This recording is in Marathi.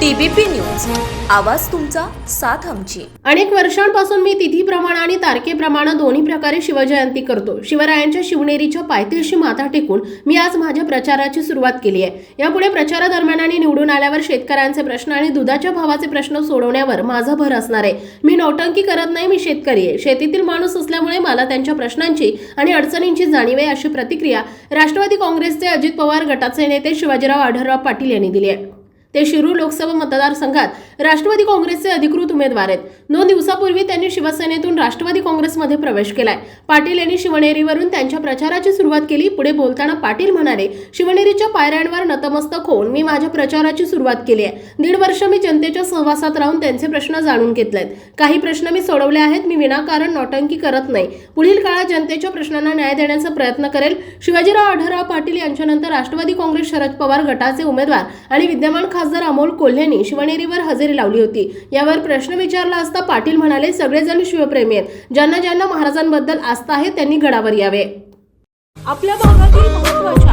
TBP news. आवाज तुमचा साथ आमची. अनेक वर्षांपासून मी तिथीप्रमाणे आणि तारखेप्रमाणे दोन्ही प्रकारे शिवजयंती करतो. शिवरायांच्या शिवनेरीच्या पायथ्याशी माथा टेकून मी आज माझ्या प्रचाराची सुरुवात केली आहे. यापुढे प्रचारादरम्यान आणि निवडून आल्यावर शेतकऱ्यांचे प्रश्न आणि दुधाच्या भावाचे प्रश्न सोडवण्यावर माझा भर असणार आहे. मी नौटंकी करत नाही मी शेतकरी आहे. शेतीतील माणूस असल्यामुळे मला त्यांच्या प्रश्नांची आणि अडचणींची जाणीव आहे अशी प्रतिक्रिया राष्ट्रवादी काँग्रेसचे अजित पवार गटाचे नेते शिवाजीराव आढळराव पाटील यांनी दिली आहे. ते शिरूर लोकसभा मतदारसंघात राष्ट्रवादी काँग्रेसचे अधिकृत उमेदवार आहेत. दोन दिवसापूर्वी त्यांनी शिवसेनेतून राष्ट्रवादी काँग्रेसमध्ये प्रवेश केलाय. पाटील यांनी शिवनेरीवरून त्यांच्या प्रचाराची सुरुवात केली. पुढे बोलताना पाटील म्हणाले शिवनेरीच्या पायऱ्यांवर नतमस्तक होऊन मी माझ्या प्रचाराची सुरुवात केली आहे. दीड वर्ष मी जनतेच्या सहवासात राहून त्यांचे प्रश्न जाणून घेतलेत. काही प्रश्न मी सोडवले आहेत. मी विनाकारण नौटंकी करत नाही. पुढील काळात जनतेच्या प्रश्नांना न्याय देण्याचा प्रयत्न करेल. शिवाजीराव आढळराव पाटील यांच्यानंतर राष्ट्रवादी काँग्रेस शरद पवार गटाचे उमेदवार आणि विद्यमान खासदार अमोल कोल्ह्यांनी शिवनेरीवर हजेरी लावली होती. यावर प्रश्न विचारला असता पाटील म्हणाले सगळेजण शिवप्रेमी आहेत. ज्यांना ज्यांना महाराजांबद्दल आस्था आहे त्यांनी गडावर यावे. आपल्या भागातील